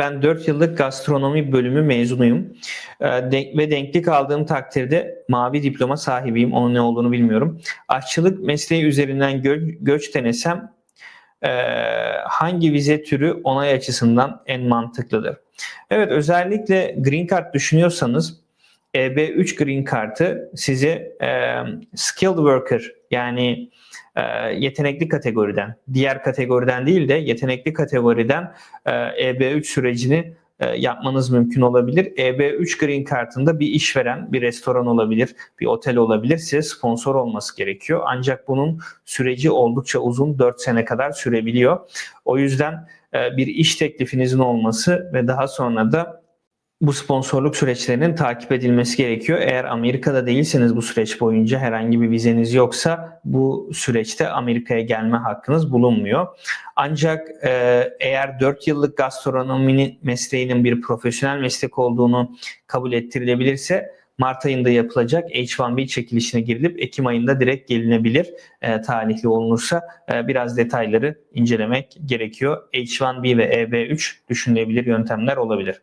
Ben 4 yıllık gastronomi bölümü mezunuyum. Ee, de- ve denklik aldığım takdirde mavi diploma sahibiyim. Onun ne olduğunu bilmiyorum. Aşçılık mesleği üzerinden gö- göç denesem e, hangi vize türü onay açısından en mantıklıdır? Evet özellikle Green Card düşünüyorsanız EB3 Green Card'ı size e, skilled worker yani e, yetenekli kategoriden, diğer kategoriden değil de yetenekli kategoriden e, EB3 sürecini e, yapmanız mümkün olabilir. EB3 Green Card'ında bir işveren, bir restoran olabilir, bir otel olabilir. Size sponsor olması gerekiyor. Ancak bunun süreci oldukça uzun, 4 sene kadar sürebiliyor. O yüzden e, bir iş teklifinizin olması ve daha sonra da bu sponsorluk süreçlerinin takip edilmesi gerekiyor. Eğer Amerika'da değilseniz bu süreç boyunca herhangi bir vizeniz yoksa bu süreçte Amerika'ya gelme hakkınız bulunmuyor. Ancak e, eğer 4 yıllık gastronomi mesleğinin bir profesyonel meslek olduğunu kabul ettirilebilirse Mart ayında yapılacak H1B çekilişine girilip Ekim ayında direkt gelinebilir e, talihli olunursa. E, biraz detayları incelemek gerekiyor. H1B ve EB3 düşünülebilir yöntemler olabilir.